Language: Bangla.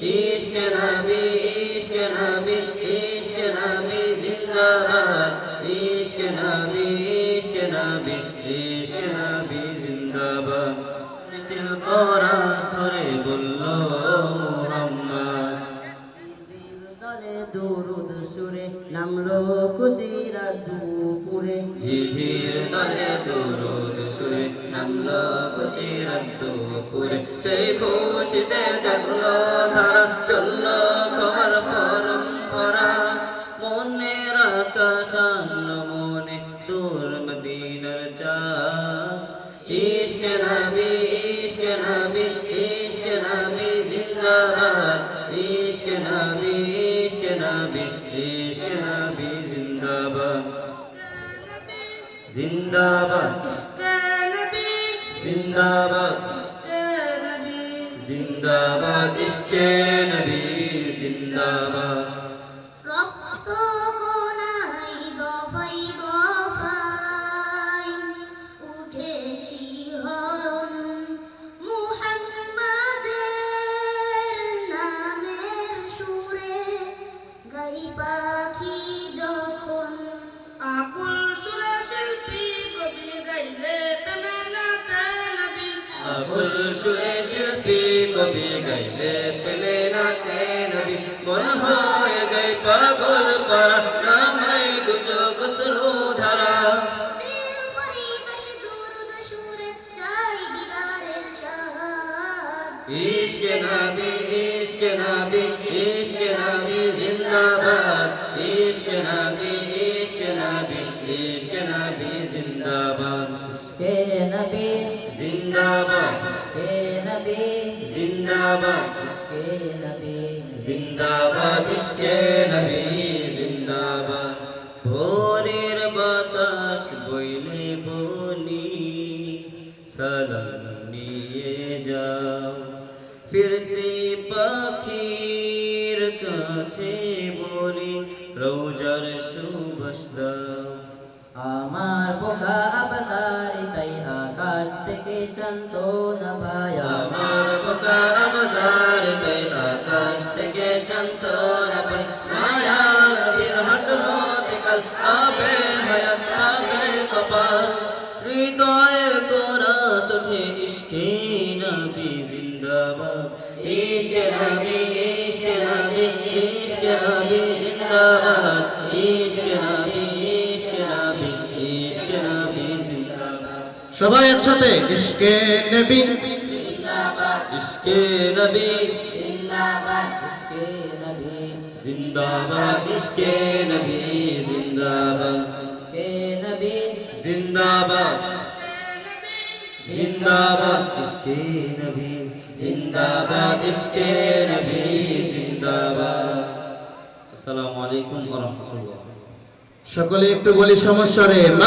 ইশক নবী ইশক নবী ইশক নবী জিন্দাবাদ ইশক নবী ইশক নবী ইশক নবী জিন্দাবাদ মিছিল ফরাস নামলো খুশির দুপুরে। ঝিঝির দলে দুরুদ সুরে নামলো খুশির দুপুরে। সেই খুশিতে জাগলো ধারা চলল খবর পরম্পরা। মনের আকাশান মনে দূর মদিনার চা ইশক নবী ইশক নবী ইশক নবী, জিন্দাবাদ। ইশক নবী নবী ইশক নবী জিন্দাবাদ জিন্দাবাদ জিন্দাবাদ জিন্দাবাদ ইশকে নবী জিন্দাবাদ রক্ত কোনাই দফাই দফাই উঠে শিহরণ নাতে নবী নাচে নবী ইশক নবী জিন্দাবাদ ইশক নবী ইশক নবী ইশক নবী জিন্দাবাদ কে নবী জিন্দাবাদ। কে নবী জিন্দাবাদ। কে নবী। জিন্দাবাদ ইশকে নবী জিন্দাবাদ। ভোরের বাতাস বইলে বলি সালাম নিয়ে যাও। ফিরতে পাখির কাছে বলি রৌজার সুবাস দাও। আমার বোকা আবতারি আকাশ থেকে সন্তোনা ভায়া আমার বোকা অবতার তাই আকাশ থেকে সান্ত্বনা পাই মায়া নবীর হাত হতে কাল আবে হায়াত আবে কপাল হৃদয়ে সুঠে ইশকে নবী জিন্দাবাদ ইশকে নবী ইশকে নবী ইশকে নবী জিন্দাবাদ সবাই একসাথে ইশকে নবী। ইশকে নবী। কে নবী জিন্দাবাদ ইশকে নবী, জিন্দাবাদ। কে নবী জিন্দাবাদ। জিন্দাবাদ ইশকে নবী। জিন্দাবাদ ইশকে নবী, জিন্দাবাদ। আসসালামু আলাইকুম ওয়া রাহমাতুল্লাহ। সকলে একটু বলি সমস্যা রে, মা